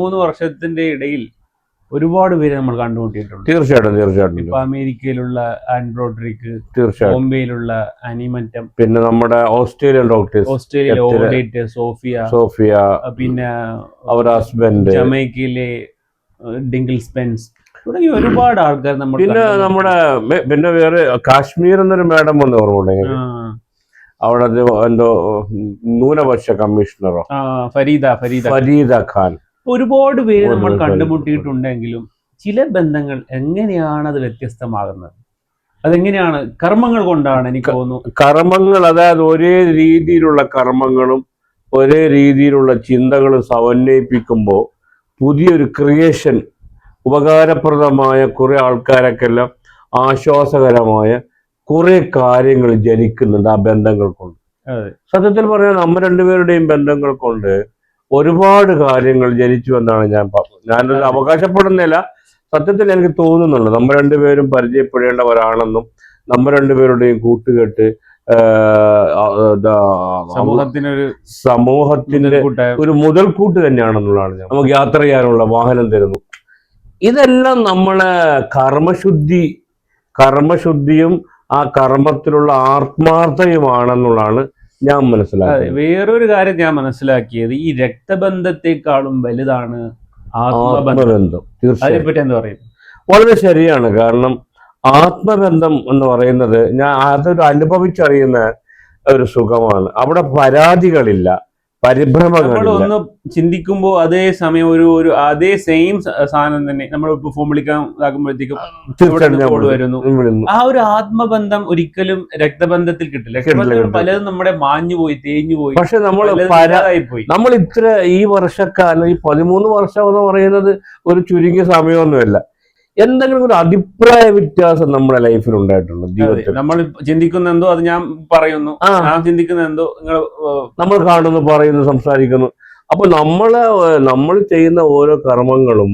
പതിമൂന്ന് വർഷത്തിന്റെ ഇടയിൽ ഒരുപാട് പേര് നമ്മൾ കണ്ടുമുട്ടിയിട്ടുണ്ട്. തീർച്ചയായിട്ടും തീർച്ചയായിട്ടും. ഇപ്പൊ അമേരിക്കയിലുള്ള ആൻഡ്രോഡ്രിക്ക് തീർച്ചയായിട്ടും. ബോംബെയിലുള്ള അനിമറ്റം പിന്നെ നമ്മുടെ Australian doctors Australian Odette Sophia Sophia പിന്നെ അവരുടെ ഹസ്ബൻഡ് ജമൈക്കയിലെ ഡിങ്കിൾ സ്പെൻസ് തുടങ്ങി ഒരുപാട് ആൾക്കാർ നമ്മൾ പിന്നെ നമ്മുടെ പിന്നെ വേറെ കാശ്മീർ എന്നൊരു മാഡം വന്ന് ഓർമ്മയുണ്ടെങ്കിൽ അവിടെ എന്തോ ന്യൂനപക്ഷ കമ്മീഷണറോ. ഫരീദ ഫരീദ. ഫരീദ ഖാൻ. ഒരുപാട് പേര് നമ്മൾ കണ്ടുമുട്ടിയിട്ടുണ്ടെങ്കിലും ചില ബന്ധങ്ങൾ എങ്ങനെയാണ് അത് വ്യത്യസ്തമാകുന്നത്? അതെങ്ങനെയാണ്? കർമ്മങ്ങൾ കൊണ്ടാണ് എനിക്ക് തോന്നുന്നു. കർമ്മങ്ങൾ അതായത് ഒരേ രീതിയിലുള്ള കർമ്മങ്ങളും ഒരേ രീതിയിലുള്ള ചിന്തകളും സമന്വയിപ്പിക്കുമ്പോൾ പുതിയൊരു ക്രിയേഷൻ ഉപകാരപ്രദമായ കുറെ ആൾക്കാരൊക്കെല്ലാം ആശ്വാസകരമായ കുറെ കാര്യങ്ങൾ ജനിക്കുന്നുണ്ട് ആ ബന്ധങ്ങൾ കൊണ്ട്. സത്യത്തിൽ പറഞ്ഞാൽ നമ്മ രണ്ടുപേരുടെയും ബന്ധങ്ങൾ കൊണ്ട് ഒരുപാട് കാര്യങ്ങൾ ജനിച്ചു എന്നാണ് ഞാൻ ഞാനൊരു. അവകാശപ്പെടുന്നില്ല സത്യത്തിൽ എനിക്ക് തോന്നുന്നുണ്ട്. നമ്മൾ രണ്ടുപേരും പരിചയപ്പെടേണ്ടവരാണെന്നും നമ്മൾ രണ്ടുപേരുടെയും കൂട്ടുകെട്ട് സമൂഹത്തിനൊരു സമൂഹത്തിന്റെ ഒരു മുതൽക്കൂട്ട് തന്നെയാണെന്നുള്ളതാണ് ഞാൻ. നമുക്ക് യാത്ര ചെയ്യാനുള്ള വാഹനം തരുന്നു. ഇതെല്ലാം നമ്മളെ കർമ്മശുദ്ധി കർമ്മശുദ്ധിയും ആ കർമ്മത്തിലുള്ള ആത്മാർത്ഥയുമാണെന്നുള്ളതാണ് ഞാൻ മനസ്സിലാക്കി. വേറൊരു കാര്യം ഞാൻ മനസ്സിലാക്കിയത് ഈ രക്തബന്ധത്തെക്കാളും വലുതാണ് ആത്മബന്ധം. ആത്മബന്ധം തീർച്ചയായും. അതിനെപ്പറ്റി എന്താ പറയുന്നത് വളരെ ശരിയാണ് കാരണം ആത്മബന്ധം എന്ന് പറയുന്നത് ഞാൻ അതൊരു അനുഭവിച്ചറിയുന്ന ഒരു സുഖമാണ്. അവിടെ പരാതികളില്ല. ചിന്തിക്കുമ്പോ ഒന്ന് ചിന്തിക്കുമ്പോൾ അതേ സമയം ഒരു ഒരു അതേ സെയിം സാധനം തന്നെ നമ്മൾ ഇപ്പൊ ഫോൺ വിളിക്കാൻ ഇതാക്കുമ്പോഴത്തേക്കും വരുന്നു. ആ ഒരു ആത്മബന്ധം ഒരിക്കലും രക്തബന്ധത്തിൽ കിട്ടില്ല. പലതും നമ്മുടെ മാഞ്ഞു പോയി തേഞ്ഞു പോയി. പക്ഷെ നമ്മൾ പോയി നമ്മൾ ഇത്ര ഈ വർഷക്കാലം ഈ പതിമൂന്ന് വർഷം എന്ന് പറയുന്നത് ഒരു ചുരുങ്ങിയ സമയമൊന്നുമല്ല. എന്തെങ്കിലും ഒരു അഭിപ്രായ വ്യത്യാസം നമ്മുടെ ലൈഫിൽ ഉണ്ടായിട്ടുണ്ട് ജീവിതത്തിൽ? നമ്മൾ ചിന്തിക്കുന്ന എന്തോ അത് ഞാൻ പറയുന്നു. ആ. ഞാൻ ചിന്തിക്കുന്ന എന്തോ നിങ്ങൾ നമ്മൾ കാണുന്നു പറയുന്നു സംസാരിക്കുന്നു. അപ്പൊ നമ്മൾ നമ്മൾ ചെയ്യുന്ന ഓരോ കർമ്മങ്ങളും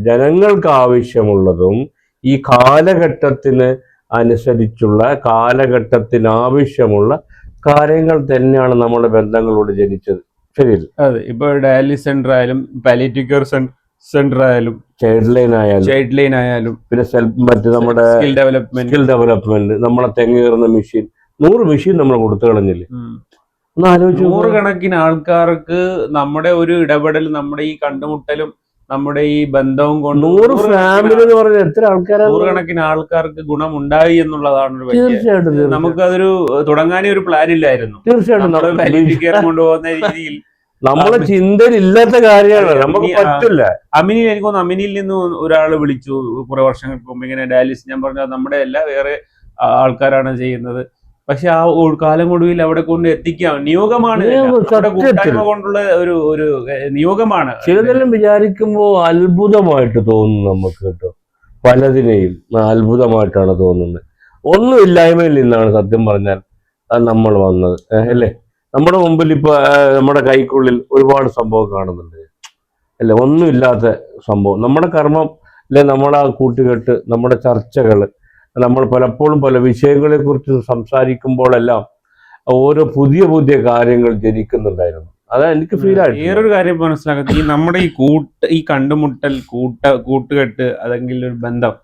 ജനങ്ങൾക്ക് ആവശ്യമുള്ളതും ഈ കാലഘട്ടത്തിന് അനുസരിച്ചുള്ള കാലഘട്ടത്തിന് ആവശ്യമുള്ള കാര്യങ്ങൾ തന്നെയാണ് നമ്മുടെ ബന്ധങ്ങളോട് ജനിച്ചത്. ശരി അതെ ഇപ്പൊ ഡയാലിസ് സെന്റർ ആയാലും പാലിയേറ്റീവ് കെയർ സെന്റർ ആയാലും ചൈൽഡ് ലൈൻ ആയാലും. ചൈൽഡ് ലൈൻ ആയാലും. പിന്നെ സെൽഫ് മറ്റ് നമ്മുടെ സ്കിൽ ഡെവലപ്മെന്റ് സ്കിൽ ഡെവലപ്മെന്റ് നമ്മളെ തെങ്ങേറുന്ന മെഷീൻ നൂറ് മെഷീൻ നമ്മൾ കൊടുത്തു കളഞ്ഞില്ലേ? ഒന്ന് കണക്കിന് നൂറുകണക്കിന് ആൾക്കാർക്ക് നമ്മുടെ ഒരു ഇടപെടൽ നമ്മുടെ ഈ കണ്ടുമുട്ടലും നമ്മുടെ ഈ ബന്ധവും കൊണ്ട് നൂറ് ഫാമിലി എന്ന് പറഞ്ഞ എത്ര ആൾക്കാരാണ് നൂറുകണക്കിന് ആൾക്കാർക്ക് ഗുണമുണ്ടായി എന്നുള്ളതാണ് ഒരു തീർച്ചയായിട്ടും. നമുക്കതൊരു തുടങ്ങാനേ ഒരു പ്ലാൻ ഇല്ലായിരുന്നു. തീർച്ചയായിട്ടും. കൊണ്ടുപോകുന്ന രീതിയിൽ നമ്മളെ ചിന്തയിൽ ഇല്ലാത്ത കാര്യമാണ് നമുക്ക് പറ്റില്ല. അമിനി എനിക്ക് തോന്നുന്നു അമിനിൽ നിന്ന് ഒരാൾ വിളിച്ചു കുറെ വർഷങ്ങൾക്ക് മുമ്പ് ഇങ്ങനെ ഡയാലിസിസ്. ഞാൻ പറഞ്ഞ "അത് നമ്മുടെ എല്ലാ വേറെ ആൾക്കാരാണ് ചെയ്യുന്നത്. പക്ഷെ ആ കാലം കൊടുവിൽ അവിടെ കൊണ്ട് എത്തിക്കാം. നിയോഗമാണ് കൂട്ടായ്മ കൊണ്ടുള്ള ഒരു ഒരു നിയോഗമാണ്. ചിലതെല്ലാം വിചാരിക്കുമ്പോൾ അത്ഭുതമായിട്ട് തോന്നുന്നു നമുക്ക് കേട്ടോ. പലതിനെയും അത്ഭുതമായിട്ടാണ് തോന്നുന്നത്. ഒന്നുമില്ലായ്മയിൽ നിന്നാണ് സത്യം പറഞ്ഞാൽ നമ്മൾ വന്നത്. അല്ലേ? നമ്മുടെ മുമ്പിൽ ഇപ്പൊ നമ്മുടെ കൈക്കുള്ളിൽ ഒരുപാട് സംഭവം കാണുന്നുണ്ട്. അല്ല ഒന്നുമില്ലാത്ത സംഭവം. നമ്മുടെ കർമ്മം അല്ലെ നമ്മളെ ആ കൂട്ടുകെട്ട് നമ്മുടെ ചർച്ചകൾ നമ്മൾ പലപ്പോഴും പല വിഷയങ്ങളെ കുറിച്ച് സംസാരിക്കുമ്പോഴെല്ലാം ഓരോ പുതിയ പുതിയ കാര്യങ്ങൾ ജനിക്കുന്നുണ്ടായിരുന്നു. അതാ എനിക്ക് ഫീൽ ആയിട്ട് വേറൊരു കാര്യം മനസ്സിലാക്കുന്നത്. ഈ നമ്മുടെ ഈ കൂട്ട് ഈ കണ്ടുമുട്ടൽ കൂട്ട കൂട്ടുകെട്ട് അല്ലെങ്കിൽ ഒരു ബന്ധം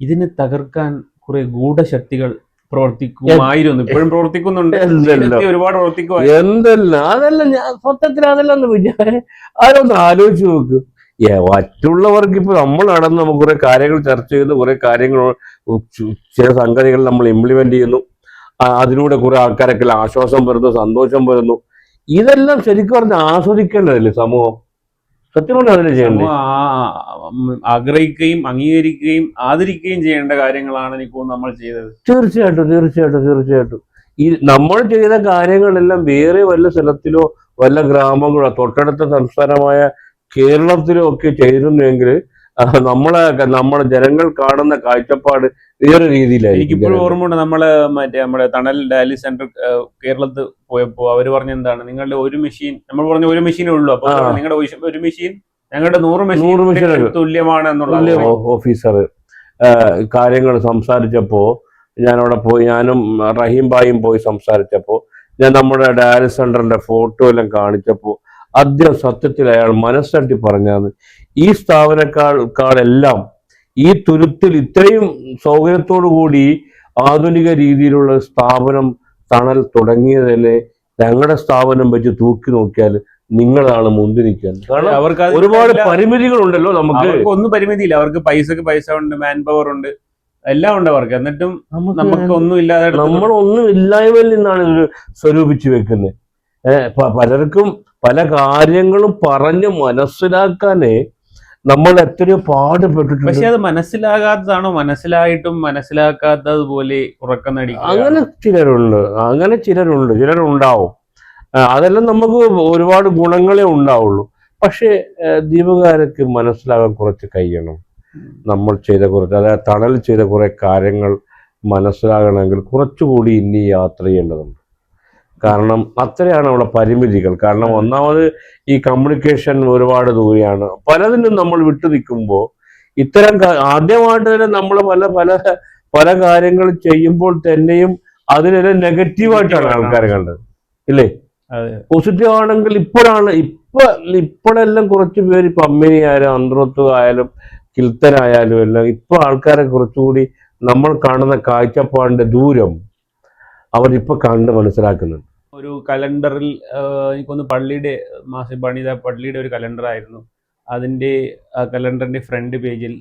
ഇതിനെ തകർക്കാൻ കുറെ ഗൂഢശക്തികൾ പ്രവർത്തിക്കുമായിരുന്നു. ഇപ്പോഴും പ്രവർത്തിക്കുന്നുണ്ട്. ഒരുപാട് പ്രവർത്തിക്കുമായിരുന്നു. എന്തെല്ലാം. അതെല്ലാം ഞാൻ സത്യത്തിൽ അതെല്ലാം ഒന്ന് വിചാരം അതൊന്ന് ആലോചിച്ച് നോക്ക്. മറ്റുള്ളവർക്ക് ഇപ്പൊ നമ്മൾ നടന്ന് നമുക്ക് കുറെ കാര്യങ്ങൾ ചർച്ച ചെയ്യുന്നു കുറെ കാര്യങ്ങൾ ചില സംഗതികൾ നമ്മൾ ഇംപ്ലിമെന്റ് ചെയ്യുന്നു. അതിലൂടെ കുറെ ആൾക്കാരൊക്കെ ആശ്വാസം വരുന്നു സന്തോഷം വരുന്നു. ഇതെല്ലാം ശരിക്കും പറഞ്ഞാൽ ആസ്വദിക്കേണ്ടതല്ലേ സമൂഹം? സത്യം പറഞ്ഞാൽ അതിനെ ചെയ്യണ്ടേ സമൂഹം ആഗ്രഹിക്കുകയും അംഗീകരിക്കുകയും ആദരിക്കുകയും ചെയ്യേണ്ട കാര്യങ്ങളാണ് എനിക്ക് നമ്മൾ ചെയ്തത്. തീർച്ചയായിട്ടും തീർച്ചയായിട്ടും തീർച്ചയായിട്ടും. ഈ നമ്മൾ ചെയ്ത കാര്യങ്ങളെല്ലാം വേറെ വല്ല സ്ഥലത്തിലോ വല്ല ഗ്രാമങ്ങളോ തൊട്ടടുത്ത സംസ്ഥാനമായ കേരളത്തിലോ ഒക്കെ ചെയ്തിരുന്നുവെങ്കിൽ നമ്മളെ നമ്മൾ ജനങ്ങൾ കാണുന്ന കാഴ്ചപ്പാട് വേറെ രീതിയിലായി എനിക്കിപ്പോഴും. ഓർമ്മയുണ്ട് നമ്മൾ മറ്റേ നമ്മുടെ തണൽ ഡയാലിസ് സെന്റർ കേരളത്തിൽ പോയപ്പോ അവർ പറഞ്ഞ എന്താണ് നിങ്ങളുടെ ഒരു മെഷീൻ നമ്മൾ പറഞ്ഞ ഒരു മെഷീനേ ഉള്ളൂ. അപ്പൊ നിങ്ങളുടെ ഒരു- മെഷീൻ ഞങ്ങളുടെ നൂറ് മെഷീൻ തുല്യമാണ് എന്നുള്ള ഓഫീസർ കാര്യങ്ങൾ സംസാരിച്ചപ്പോ ഞാനവിടെ പോയി ഞാനും റഹീം ബായും പോയി സംസാരിച്ചപ്പോ ഞാൻ നമ്മുടെ ഡയാലിസ് സെന്ററിന്റെ ഫോട്ടോ എല്ലാം കാണിച്ചപ്പോ അദ്ദേഹം സത്യത്തിൽ അയാൾ മനസ്സട്ടി പറഞ്ഞാന്ന് ഈ സ്ഥാപനക്കാളെല്ലാം ഈ തുരുത്തിൽ ഇത്രയും സൗകര്യത്തോടു കൂടി ആധുനിക രീതിയിലുള്ള സ്ഥാപനം തണൽ തുടങ്ങിയത് തന്നെ ഞങ്ങളുടെ സ്ഥാപനം വെച്ച് തൂക്കി നോക്കിയാൽ നിങ്ങളാണ് മുന്തി നിൽക്കുന്നത് കാരണം അവർക്ക് ഒരുപാട് പരിമിതികൾ പരിമിതികളുണ്ടല്ലോ നമുക്ക്. ഒന്നും പരിമിതിയില്ല. അവർക്ക് പൈസക്ക് പൈസ ഉണ്ട് മാൻ പവർ ഉണ്ട് എല്ലാം ഉണ്ട് അവർക്ക്. എന്നിട്ടും നമുക്ക് ഒന്നും ഇല്ലാതെ നമ്മൾ ഒന്നും ഇല്ലായ്മയിൽ നിന്നാണ് ഇത് സ്വരൂപിച്ചു വെക്കുന്നത് പലർക്കും പല കാര്യങ്ങളും പറഞ്ഞ് മനസ്സിലാക്കാനേ നമ്മൾ എത്രയോ പാടുപെട്ടിട്ടുണ്ട്. പക്ഷെ അത് മനസ്സിലാകാത്തതാണോ? മനസ്സിലായിട്ടും മനസ്സിലാക്കാത്തതുപോലെ ഉറക്കം നടിക്കുക. അങ്ങനെ ചിലരുണ്ട്. അങ്ങനെ ചിലരുണ്ട്. ചിലരുണ്ടാവും. അതെല്ലാം നമുക്ക് ഒരുപാട് ഗുണങ്ങളെ ഉണ്ടാവുള്ളൂ. പക്ഷേ ദീപകാരക്ക് മനസ്സിലാകാൻ കുറച്ച് കഴിയണം. നമ്മൾ ചെയ്ത കുറച്ച് അതായത് തണൽ ചെയ്ത കുറെ കാര്യങ്ങൾ മനസ്സിലാകണമെങ്കിൽ കുറച്ചുകൂടി ഇനി യാത്ര ചെയ്യേണ്ടതുണ്ട്. കാരണം അത്രയാണ് അവിടെ പരിമിതികൾ. കാരണം ഒന്നാമത് ഈ കമ്മ്യൂണിക്കേഷൻ ഒരുപാട് ദൂരെയാണ്. പലതിനും നമ്മൾ വിട്ടു നിൽക്കുമ്പോൾ ഇത്തരം ആദ്യമായിട്ട് തന്നെ നമ്മൾ പല പല പല കാര്യങ്ങൾ ചെയ്യുമ്പോൾ തന്നെയും അതിനെ നെഗറ്റീവായിട്ടാണ് ആൾക്കാർ കണ്ടത്. ഇല്ലേ. പോസിറ്റീവ് ആണെങ്കിൽ ഇപ്പോഴാണ് ഇപ്പൊ ഇപ്പോഴെല്ലാം കുറച്ച് പേര് ഇപ്പൊ അമ്മിനി ആയാലും അന്ത്രത്വമായാലും കിൽത്തനായാലും എല്ലാം ഇപ്പൊ ആൾക്കാരെ കുറച്ചുകൂടി നമ്മൾ കാണുന്ന കാഴ്ചപ്പാടിന്റെ ദൂരം അവരിപ്പൊ കണ്ട് മനസ്സിലാക്കുന്നുണ്ട്. ഒരു കലണ്ടറിൽ എനിക്കൊന്ന് പള്ളിയുടെ മാസി പണിത പള്ളിയുടെ ഒരു കലണ്ടർ ആയിരുന്നു അതിന്റെ ആ കലണ്ടറിന്റെ ഫ്രണ്ട് പേജിൽ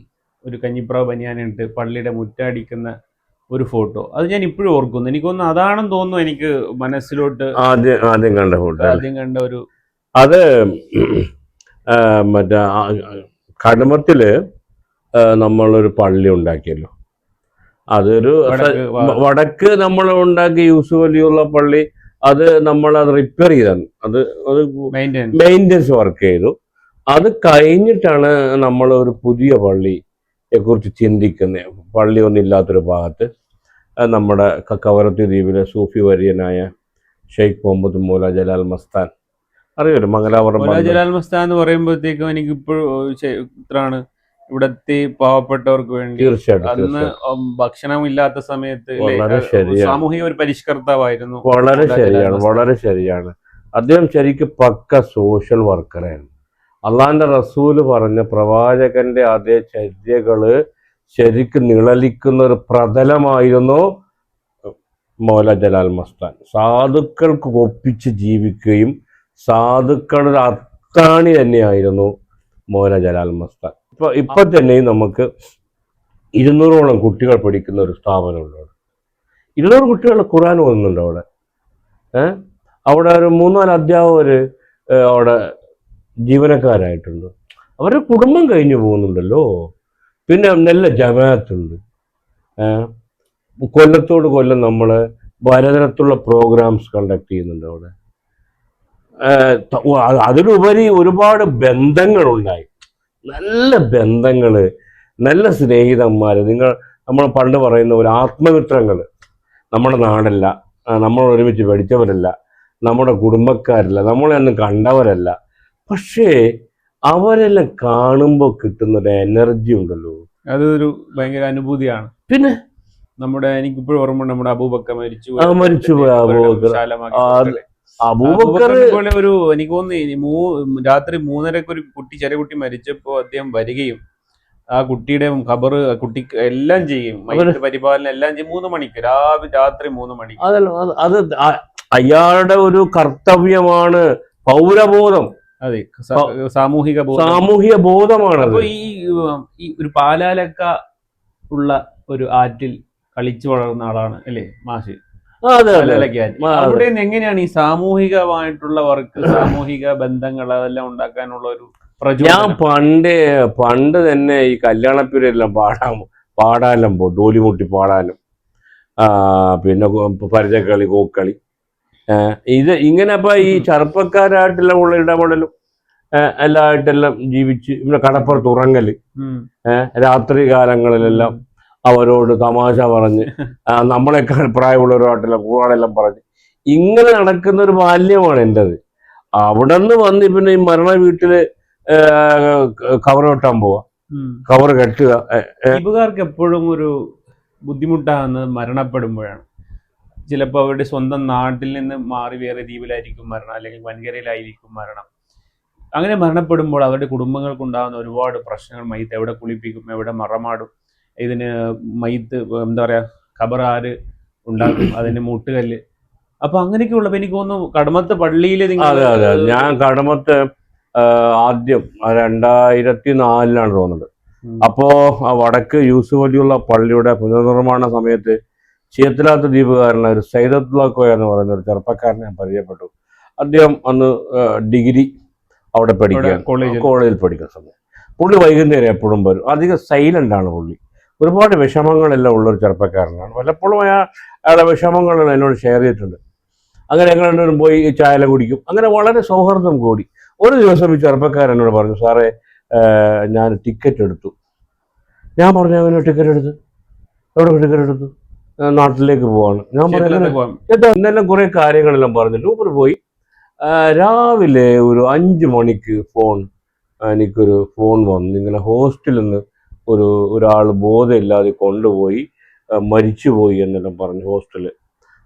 ഒരു കഞ്ഞിപ്രാവ് ബനിയാനിട്ട് പള്ളിയുടെ മുറ്റടിക്കുന്ന ഒരു ഫോട്ടോ. അത് ഞാൻ ഇപ്പോഴും ഓർക്കുന്നു. എനിക്കൊന്ന് അതാണെന്ന് തോന്നുന്നു എനിക്ക് മനസ്സിലോട്ട് ആദ്യം ആദ്യം കണ്ട ഫോട്ടോ ആദ്യം കണ്ട ഒരു അത് മറ്റേ കടമത്തിൽ നമ്മളൊരു പള്ളി ഉണ്ടാക്കിയല്ലോ. അതൊരു വടക്ക് നമ്മൾ ഉണ്ടാക്കിയ യൂസുഫ് അലിയുള്ള പള്ളി അത് നമ്മൾ അത് റിപ്പയർ ചെയ്താണ്. അത് അത് മെയിന്റെനൻസ് വർക്ക് ചെയ്തു. അത് കഴിഞ്ഞിട്ടാണ് നമ്മൾ ഒരു പുതിയ പള്ളിയെ കുറിച്ച് ചിന്തിക്കുന്നത് പള്ളി ഒന്നും ഇല്ലാത്തൊരു ഭാഗത്ത്. നമ്മുടെ കക്കവരത്തി കവരത്തി ദ്വീപിലെ സൂഫി വര്യനായ ഷെയ്ഖ് മുഹമ്മദ് മൂല ജലാൽ മസ്താൻ. അറിയാലോ മംഗലാപുരം. ജലാൽ മസ്താൻ എന്ന് പറയുമ്പോഴത്തേക്കും എനിക്ക് ഇപ്പോഴും ഇത്രയാണ് ഇവിടത്തെ പാവപ്പെട്ടവർക്ക് വേണ്ടി തീർച്ചയായിട്ടും അന്ന് ഭക്ഷണമില്ലാത്ത ഉം ഭക്ഷണം ഇല്ലാത്ത സമയത്ത് വളരെ ശരിയാണ്. സാമൂഹിക ഒരു പരിഷ്കർത്താവായിരുന്നു. വളരെ ശരിയാണ് വളരെ ശരിയാണ്. അദ്ദേഹം ശരിക്കും പക്ക സോഷ്യൽ വർക്കറായിരുന്നു അള്ളാന്റെ റസൂൽ പറഞ്ഞ പ്രവാചകന്റെ അതേ ചര്യകൾ ശരിക്കും നിഴലിക്കുന്ന ഒരു പ്രതലമായിരുന്നു മൗല ജലാൽ മസ്താൻ. സാധുക്കൾക്ക് ഒപ്പിച്ച് ജീവിക്കുകയും സാധുക്കളുടെ അത്താണി തന്നെയായിരുന്നു മൗല ജലാൽ മസ്താൻ. ഇപ്പൊ ഇപ്പൊ തന്നെ നമുക്ക് ഇരുന്നൂറോളം കുട്ടികൾ പഠിക്കുന്ന ഒരു സ്ഥാപനമുണ്ട് അവിടെ. ഇരുന്നൂറ് കുട്ടികൾ ഖുറാൻ ഓതുന്നുണ്ട് അവിടെ. ഏഹ് അവിടെ ഒരു മൂന്നാൽ അധ്യാപകര് അവിടെ ജീവനക്കാരായിട്ടുണ്ട്. അവരുടെ കുടുംബം കഴിഞ്ഞു പോകുന്നുണ്ടല്ലോ. പിന്നെ നല്ല ജമാഅത്തുണ്ട്. കൊല്ലത്തോട് കൊല്ലം നമ്മൾ പലതരത്തിലുള്ള പ്രോഗ്രാംസ് കണ്ടക്ട് ചെയ്യുന്നുണ്ട് അവിടെ. അതിലുപരി ഒരുപാട് ബന്ധങ്ങളുണ്ടായി. നല്ല ബന്ധങ്ങൾ നല്ല സ്നേഹിതന്മാര്. നിങ്ങൾ നമ്മൾ പണ്ട് പറയുന്ന ഒരു ആത്മമിത്രങ്ങൾ നമ്മുടെ നാടല്ല നമ്മൾ ഒരുമിച്ച് പഠിച്ചവരല്ല നമ്മുടെ കുടുംബക്കാരല്ല നമ്മളെയൊന്നും കണ്ടവരല്ല. പക്ഷേ അവരെല്ലാം കാണുമ്പോൾ കിട്ടുന്ന ഒരു എനർജി ഉണ്ടല്ലോ. അതൊരു ഭയങ്കര അനുഭൂതിയാണ്. പിന്നെ? നമ്മുടെ എനിക്കിപ്പോഴും ഓർമ്മ നമ്മുടെ അബൂബക്ക മരിച്ചു ആ, പോലെ ഒരു എനിക്ക് തോന്നുന്നു രാത്രി മൂന്നരക്ക് ഒരു കുട്ടി ചെറിയ കുട്ടി മരിച്ചപ്പോ അദ്ദേഹം വരികയും ആ കുട്ടിയുടെ ഖബർ കുട്ടി എല്ലാം ചെയ്യും പരിപാലനം എല്ലാം ചെയ്യും. മൂന്ന് മണിക്ക് രാവിലെ രാത്രി മൂന്ന് മണിക്ക്. അതല്ല അത് അയാളുടെ ഒരു കർത്തവ്യമാണ് പൗരബോധം. അതെ സാമൂഹിക ബോധം. സാമൂഹിക ബോധമാണ് അപ്പൊ ഈ ഒരു പാലാലക്ക ഉള്ള ഒരു ആറ്റിൽ കളിച്ചു വളർന്ന ആളാണ് അല്ലേ മാഷി? അവിടെ എങ്ങനെയാണ് ഈ സാമൂഹികമായിട്ടുള്ള വർക്ക് സാമൂഹിക ബന്ധങ്ങൾ അതെല്ലാം ഉണ്ടാക്കാനുള്ള ഒരു ഞാൻ പണ്ട് പണ്ട് തന്നെ ഈ കല്യാണപ്പീരെല്ലാം പാടാൻ പാടാനും പോകും ഡോലിമുട്ടി പാടാനും ആ പിന്നെ പരിചക്കളി കോക്കളി. ഇത് ഇങ്ങനെ അപ്പൊ ഈ ചെറുപ്പക്കാരായിട്ടെല്ലാം ഉള്ള ഇടപെടലും എല്ലാം ആയിട്ടെല്ലാം ജീവിച്ച് ഇവിടെ കടപ്പുറത്ത് ഉറങ്ങൽ. രാത്രി കാലങ്ങളിലെല്ലാം അവരോട് തമാശ പറഞ്ഞ് നമ്മളെയൊക്കെ നമ്മളെക്കാൾ പ്രായമുള്ളവരുമായിട്ടെല്ലാം കൂടാടെല്ലാം പറഞ്ഞ്. ഇങ്ങനെ നടക്കുന്ന ഒരു ബാല്യമാണ് എന്റെത് അവിടെ നിന്ന് വന്ന് പിന്നെ ഈ മരണ വീട്ടിൽ കവർ വെട്ടാൻ പോവാ. കവർ കെട്ടുക ഇവകാർക്ക് എപ്പോഴും ഒരു ബുദ്ധിമുട്ടാകുന്നത് മരണപ്പെടുമ്പോഴാണ്. ചിലപ്പോൾ അവരുടെ സ്വന്തം നാട്ടിൽ നിന്ന് മാറി വേറെ ദ്വീപിലായിരിക്കും മരണം അല്ലെങ്കിൽ വൻകരയിലായിരിക്കും മരണം. അങ്ങനെ മരണപ്പെടുമ്പോൾ അവരുടെ കുടുംബങ്ങൾക്കുണ്ടാകുന്ന ഒരുപാട് പ്രശ്നങ്ങൾ മൈത്ത് എവിടെ കുളിപ്പിക്കും എവിടെ മറമാടും. ഇതിന് മൈത്ത് എന്താ പറയാ ഖബർ ആര് ഉണ്ടാക്കും അതിന് മുട്ടുകല്ല്. അപ്പൊ അങ്ങനെയൊക്കെ ഉള്ളപ്പോ എനിക്ക് തോന്നുന്നു കടമത്ത് പള്ളിയിൽ അതെ അതെ ഞാൻ കടമത്ത് ആദ്യം രണ്ടായിരത്തി നാലിലാണ് തോന്നുന്നത്. അപ്പോ ആ വടക്ക് യൂസുഫ് അലിയുള്ള പള്ളിയുടെ പുനർനിർമ്മാണ സമയത്ത് ചീത്തലാത്ത ദ്വീപുകാരനായ ഒരു സൈദത്തുള്ളക്കോയ എന്ന് പറയുന്ന ഒരു ചെറുപ്പക്കാരനെ ഞാൻ പരിചയപ്പെട്ടു. അദ്ദേഹം അന്ന് ഡിഗ്രി അവിടെ പഠിക്കുക കോളേജിൽ. കോളേജിൽ പഠിക്കുന്ന സമയം. പുള്ളി വൈകുന്നേരം എപ്പോഴും വരും. അധികം സൈലന്റ് ആണ് പുള്ളി. ഒരുപാട് വിഷമങ്ങളെല്ലാം ഉള്ളൊരു ചെറുപ്പക്കാരനാണ്. വല്ലപ്പോഴും അയാൾ അയാളുടെ വിഷമങ്ങളെല്ലാം എന്നോട് ഷെയർ ചെയ്തിട്ടുണ്ട്. അങ്ങനെ ഞങ്ങൾ രണ്ടുപേരും പോയി ചായല കുടിക്കും. അങ്ങനെ വളരെ സൗഹൃദം കൂടി. ഒരു ദിവസം ഈ ചെറുപ്പക്കാരൻ എന്നോട് പറഞ്ഞു സാറേ ഞാൻ ടിക്കറ്റ് എടുത്തു. ഞാൻ പറഞ്ഞു അങ്ങനെ ടിക്കറ്റ് എടുത്തു? എവിടെ ടിക്കറ്റ് എടുത്തു? "ഏഹ്, നാട്ടിലേക്ക് പോവാണ്. ഞാൻ പറഞ്ഞു ഇന്നെല്ലാം കുറെ കാര്യങ്ങളെല്ലാം പറഞ്ഞു. ലൂപ്പർ പോയി. രാവിലെ ഒരു അഞ്ച് മണിക്ക് ഫോൺ എനിക്കൊരു ഫോൺ വന്നു. ഇങ്ങനെ ഹോസ്റ്റലിൽ നിന്ന് ഒരു ഒരാൾ ബോധമില്ലാതെ കൊണ്ടുപോയി മരിച്ചുപോയി എന്നെല്ലാം പറഞ്ഞു ഹോസ്റ്റലിൽ.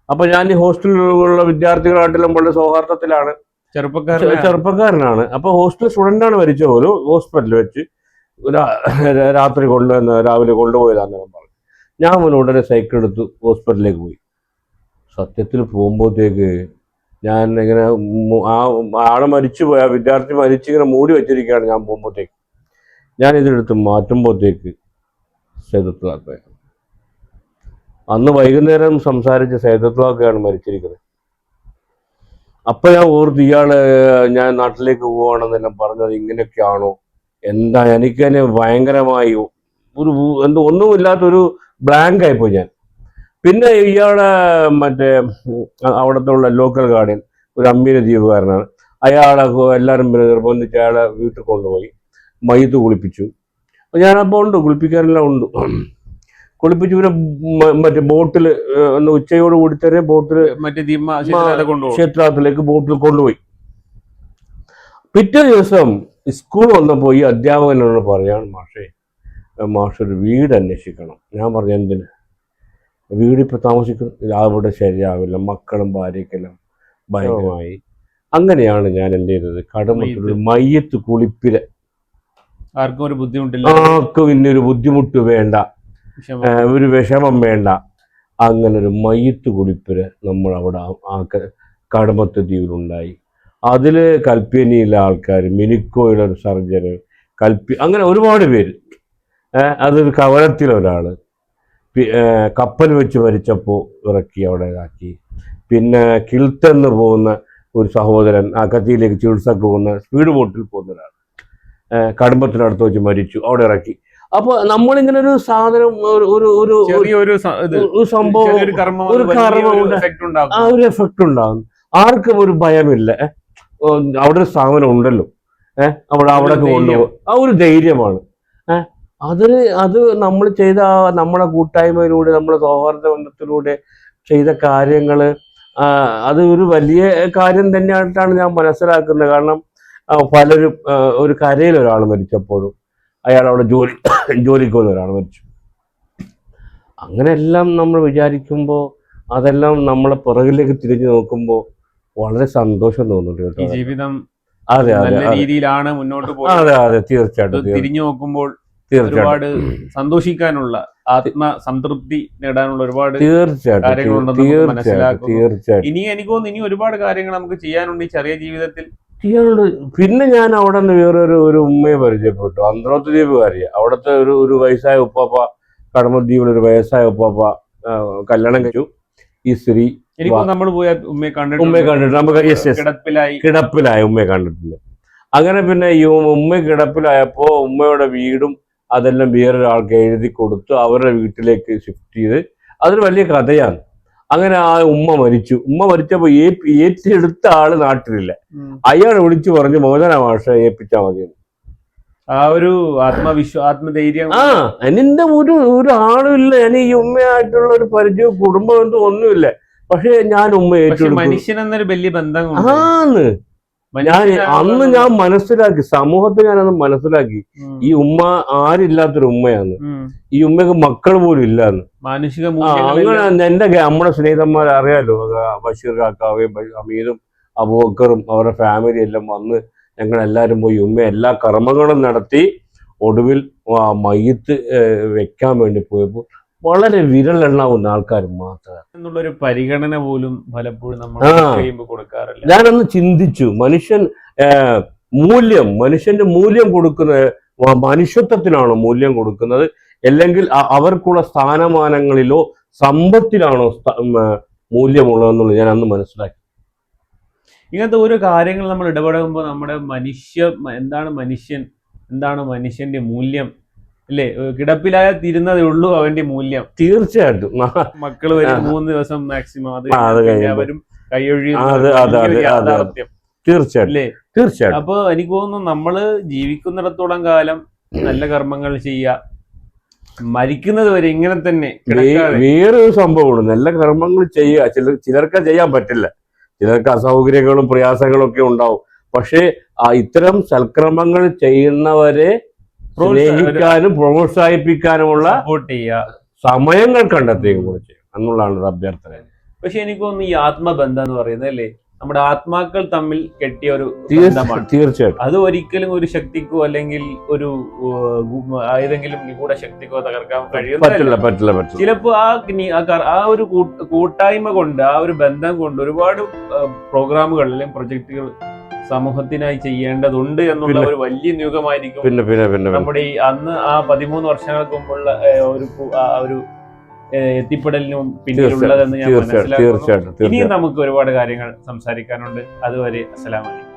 അപ്പൊ ഞാൻ ഈ ഹോസ്റ്റലിലുള്ള വിദ്യാർത്ഥികളായിട്ടെല്ലാം വളരെ സൗഹാർദ്ദത്തിലാണ്. ചെറുപ്പക്കാരൻ ചെറുപ്പക്കാരനാണ്. അപ്പൊ ഹോസ്റ്റൽ സ്റ്റുഡന്റാണ് മരിച്ച പോലും ഹോസ്പിറ്റലിൽ വെച്ച് രാത്രി കൊണ്ടുവന്ന രാവിലെ കൊണ്ടുപോയതാന്ന് ഞാൻ പറഞ്ഞു. ഞാൻ അവന് ഉടനെ സൈക്കിൾ എടുത്ത് ഹോസ്പിറ്റലിലേക്ക് പോയി. സത്യത്തിൽ പോകുമ്പോഴത്തേക്ക് ഞാൻ ഇങ്ങനെ ആ ആളെ മരിച്ചു പോയി ആ വിദ്യാർത്ഥി മരിച്ചിങ്ങനെ മൂടി വെച്ചിരിക്കുകയാണ് ഞാൻ പോകുമ്പോഴത്തേക്ക്. ഞാൻ ഇതിലെടുത്ത് മാറ്റുമ്പോഴത്തേക്ക് സേതത്ലാക്ക അന്ന് വൈകുന്നേരം സംസാരിച്ച സേതത്ലാക്കയാണ് മരിച്ചിരിക്കുന്നത്. അപ്പൊ ഞാൻ ഓർത്ത് ഇയാൾ ഞാൻ നാട്ടിലേക്ക് പോവാണെന്നെല്ലാം പറഞ്ഞത് ഇങ്ങനെയൊക്കെയാണോ? എന്താ എനിക്ക് തന്നെ ഭയങ്കരമായി ഒരു എന്തോ ഒന്നുമില്ലാത്തൊരു ബ്ലാങ്ക് ആയിപ്പോയി ഞാൻ. പിന്നെ ഇയാളെ മറ്റേ അവിടുത്തെ ഉള്ള ലോക്കൽ ഗാർഡിയൻ ഒരു അമ്മീന ദ്വീപുകാരനാണ്. അയാളെ എല്ലാവരും നിർബന്ധിച്ച് അയാളെ വീട്ടിൽ കൊണ്ടുപോയി. മയ്യത്ത് കുളിപ്പിച്ചു. ഞാനപ്പോൾ ഉണ്ട് കുളിപ്പിക്കാനെല്ലാം ഉണ്ട്. കുളിപ്പിച്ചു പിന്നെ മറ്റേ ബോട്ടിൽ ഒന്ന് ഉച്ചയോട് കൂടി തന്നെ ബോട്ടിൽ മറ്റേ ക്ഷേത്രത്തിലേക്ക് ബോട്ടിൽ കൊണ്ടുപോയി. പിറ്റേ ദിവസം സ്കൂൾ വന്നപ്പോൾ ഈ അധ്യാപകനോട് പറയാൻ മാഷേ മാഷൊരു വീട് അന്വേഷിക്കണം. ഞാൻ പറഞ്ഞു എന്തിന്? വീടിപ്പോൾ താമസിക്കും അവിടെ ശരിയാവില്ല. മക്കളും ഭാര്യയ്ക്കെല്ലാം ഭയങ്കരമായി. അങ്ങനെയാണ് ഞാൻ എന്ത് ചെയ്തത്. കടമത്തൊരു മയ്യത്ത് കുളിപ്പില ആർക്കും ഒരു ബുദ്ധിമുട്ടില്ല. ആർക്കും ഇന്നൊരു ബുദ്ധിമുട്ട് വേണ്ട. ഒരു വിഷമം വേണ്ട. അങ്ങനെ ഒരു മയ്യത്ത് കുളിപ്പിന് നമ്മൾ അവിടെ ആ- കടമത്ത് ദ്വീപിലുണ്ടായി അതിൽ കൽപ്പനിയിലെ ആൾക്കാർ മിനിക്കോയിലെ ഒരു സർജന് കൽപ്പി അങ്ങനെ ഒരുപാട് പേര്. അതൊരു കവലത്തിലെ ഒരാൾ കപ്പൽ വെച്ച് മരിച്ചപ്പോൾ ഇറക്കി അവിടെ ഇതാക്കി. പിന്നെ കിൽത്തെന്ന് പോകുന്ന ഒരു സഹോദരൻ ആ കത്തിയിലേക്ക് ചികിത്സക്ക് പോകുന്ന സ്പീഡ് ബോട്ടിൽ പോകുന്ന ഒരാൾ കടുംബത്തിനടുത്ത് വെച്ച് മരിച്ചു. അവിടെ ഇറക്കി. അപ്പൊ നമ്മളിങ്ങനെ ഒരു സാധനം ഒരു ഒരു ഒരു സംഭവം ഒരു കർമ്മം ആ ഒരു എഫക്റ്റ് ഉണ്ടാകും. ആർക്കും ഒരു ഭയമില്ല. അവിടെ ഒരു സ്ഥാപനം ഉണ്ടല്ലോ. ഏഹ് അവിടെ അവിടെ കൊണ്ടുപോകും. ആ ഒരു ധൈര്യമാണ്. ഏഹ് അതിന് അത് നമ്മൾ ചെയ്ത നമ്മുടെ കൂട്ടായ്മയിലൂടെ നമ്മുടെ സൗഹാർദ്ദ ബന്ധത്തിലൂടെ ചെയ്ത കാര്യങ്ങൾ അത് ഒരു വലിയ കാര്യം തന്നെയായിട്ടാണ് ഞാൻ മനസ്സിലാക്കുന്നത്. കാരണം പലരും ഒരു കരയിൽ ഒരാൾ മരിച്ചപ്പോഴും അയാൾ അവിടെ ജോലി ജോലിക്ക് പോകുന്ന ഒരാൾ മരിച്ചു. അങ്ങനെയെല്ലാം നമ്മൾ വിചാരിക്കുമ്പോൾ അതെല്ലാം നമ്മളെ പുറകിലേക്ക് തിരിഞ്ഞു നോക്കുമ്പോൾ വളരെ സന്തോഷം തോന്നുന്നുണ്ട് ജീവിതം അതെ അതെ രീതിയിലാണ് മുന്നോട്ട് പോകുന്നത് അതെ അതെ തീർച്ചയായിട്ടും തീർ- തിരിഞ്ഞു നോക്കുമ്പോൾ ഒരുപാട് സന്തോഷിക്കാനുള്ള ആത്മ സംതൃപ്തി നേടാനുള്ള ഒരുപാട് തീർച്ചയായിട്ടും കാര്യങ്ങളുണ്ടെന്ന് മനസ്സിലാക്കും ഇനി എനിക്ക് തോന്നുന്നു ഇനി ഒരുപാട് കാര്യങ്ങൾ നമുക്ക് ചെയ്യാനുണ്ട് ഈ ചെറിയ ജീവിതത്തിൽ. ചെയ്യാനുണ്ട് പിന്നെ ഞാൻ അവിടെ നിന്ന് വേറൊരു ഒരു ഉമ്മയെ പരിചയപ്പെട്ടു. അന്ത്രോത്ത് കാര്യ അവിടുത്തെ ഒരു ഒരു വയസ്സായ ഉപ്പാപ്പ കടമദ്വീപിൽ ഒരു വയസ്സായ ഉപ്പാപ്പ കല്യാണം കഴിച്ചു. ഈ സ്ത്രീ നമ്മൾ പോയ ഉമ്മയെ കണ്ടിട്ട് ഉമ്മയെ കണ്ടിട്ട് നമുക്ക് കിടപ്പിലായി. കിടപ്പിലായ ഉമ്മയെ കണ്ടിട്ടില്ല അങ്ങനെ പിന്നെ ഈ ഉമ്മ കിടപ്പിലായപ്പോ ഉമ്മയുടെ വീടും അതെല്ലാം വേറൊരാൾക്ക് എഴുതി കൊടുത്ത് അവരുടെ വീട്ടിലേക്ക് ഷിഫ്റ്റ് ചെയ്ത്. അതൊരു വലിയ കഥയാണ്. അങ്ങനെ ആ ഉമ്മ മരിച്ചു. ഉമ്മ മരിച്ചപ്പോ ഏറ്റെടുത്ത ആൾ നാട്ടിലില്ല. അയാൾ വിളിച്ചു പറഞ്ഞു മോചന ഭാഷ ഏൽപ്പിച്ചാൽ മതി. ആ ഒരു ആത്മവിശ്വാ ആത്മധൈര്യം. ആ എന്റെ ഒരു ഒരു ആളും ഇല്ല. ഞാൻ ഈ ഉമ്മയായിട്ടുള്ള ഒരു പരിചയം എന്തോ ഒന്നുമില്ല. പക്ഷെ ഞാൻ ഉമ്മ ഏറ്റെടുത്തു ഏറ്റെടുക്കും മനുഷ്യൻ എന്നൊരു വലിയ ബന്ധം ആന്ന്. ഞാൻ അന്ന് ഞാൻ മനസ്സിലാക്കി സമൂഹത്തെ അന്ന് മനസ്സിലാക്കി ഈ ഉമ്മ ആരില്ലാത്തൊരു ഉമ്മയാണ്. ഈ ഉമ്മക്ക് മക്കൾ പോലും ഇല്ലാന്ന്. മാനുഷിക അങ്ങനെ എന്റെ നമ്മുടെ സ്നേഹിതന്മാർ അറിയാലോ ബഷീർ കാക്കാവേയും ഹമീദും അബൂബക്കറും അവരുടെ ഫാമിലി എല്ലാം വന്ന് ഞങ്ങൾ എല്ലാരും പോയി ഉമ്മ എല്ലാ കർമ്മങ്ങളും നടത്തി ഒടുവിൽ മയ്യത്ത് വെക്കാൻ വേണ്ടി പോയപ്പോൾ വളരെ വിരലെണ്ണാവുന്ന ആൾക്കാർ മാത്രമാണ് എന്നുള്ളൊരു പരിഗണന പോലും പലപ്പോഴും നമ്മൾ കൊടുക്കാറില്ല. ഞാനന്ന് ചിന്തിച്ചു മനുഷ്യൻ മൂല്യം മനുഷ്യന്റെ മൂല്യം കൊടുക്കുന്ന മനുഷ്യത്വത്തിനാണോ മൂല്യം കൊടുക്കുന്നത്? അല്ലെങ്കിൽ അവർക്കുള്ള സ്ഥാനമാനങ്ങളിലോ സമ്പത്തിലാണോ മൂല്യമുള്ളതെന്നുള്ളത് ഞാൻ അന്ന് മനസ്സിലാക്കി. ഇങ്ങനത്തെ ഓരോ കാര്യങ്ങൾ നമ്മൾ ഇടപെടുമ്പോൾ നമ്മുടെ മനുഷ്യ എന്താണ് മനുഷ്യൻ എന്താണ് മനുഷ്യന്റെ മൂല്യം അല്ലേ കിടപ്പിലായ തീരുന്നതേ ഉള്ളൂ അവന്റെ മൂല്യം. തീർച്ചയായിട്ടും. മക്കൾ മക്കൾ വരും മൂന്ന് ദിവസം മാക്സിമം അത് അവരും കൈയൊഴി. യാഥാർത്ഥ്യം. തീർച്ചയായിട്ടും. തീർച്ചയായിട്ടും. അപ്പൊ എനിക്ക് തോന്നുന്നു നമ്മൾ ജീവിക്കുന്നിടത്തോളം കാലം നല്ല കർമ്മങ്ങൾ ചെയ്യുക. മരിക്കുന്നത് വരെ ഇങ്ങനെ തന്നെ വേറൊരു സംഭവമുണ്ട്. നല്ല കർമ്മങ്ങൾ ചെയ്യുക. ചില ചിലർക്ക് ചെയ്യാൻ പറ്റില്ല. ചിലർക്ക് അസൗകര്യങ്ങളും പ്രയാസങ്ങളും ഒക്കെ ഉണ്ടാവും. പക്ഷേ ഇത്തരം സൽക്രമങ്ങൾ ചെയ്യുന്നവരെ സ്നേഹിക്കാനും പ്രോത്സാഹിപ്പിക്കാനുമുള്ള സമയങ്ങൾ കണ്ടെത്തുകയും കൂടെ ചെയ്യും എന്നുള്ളതാണ് അഭ്യർത്ഥന. പക്ഷെ എനിക്ക് തോന്നുന്നു ഈ ആത്മബന്ധം എന്ന് പറയുന്നത് അല്ലേ? നമ്മുടെ ആത്മാക്കൾ തമ്മിൽ കെട്ടിയ ഒരു ബന്ധമാണ്. തീർച്ചയായിട്ടും. അത് ഒരിക്കലും ഒരു ശക്തിക്കോ അല്ലെങ്കിൽ ഒരു ഏതെങ്കിലും നിഗൂഢ ശക്തിക്കോ തകർക്കാൻ കഴിയും പറ്റില്ല പറ്റില്ല പറ്റില്ല. ചിലപ്പോ ആ ആ ഒരു കൂട്ട- കൂട്ടായ്മ കൊണ്ട് ആ ഒരു ബന്ധം കൊണ്ട് ഒരുപാട് പ്രോഗ്രാമുകൾ അല്ലെങ്കിൽ പ്രൊജക്ടുകൾ സമൂഹത്തിനായി ചെയ്യേണ്ടതുണ്ട് എന്നുള്ള ഒരു വലിയ നിയോഗമായിരിക്കും പിന്നെ പിന്നെ പിന്നെ. നമ്മുടെ ഈ അന്ന് ആ പതിമൂന്ന് വർഷങ്ങൾക്ക് മുമ്പുള്ള ഒരു ഒരു എത്തിപ്പെടലിനും പിന്നിലുള്ളതെന്ന് ഞാൻ മനസ്സിലാക്കുന്നു. ഇനിയും നമുക്ക് ഒരുപാട് കാര്യങ്ങൾ സംസാരിക്കാനുണ്ട്. അതുവരെ അസ്സലാമലൈക്കും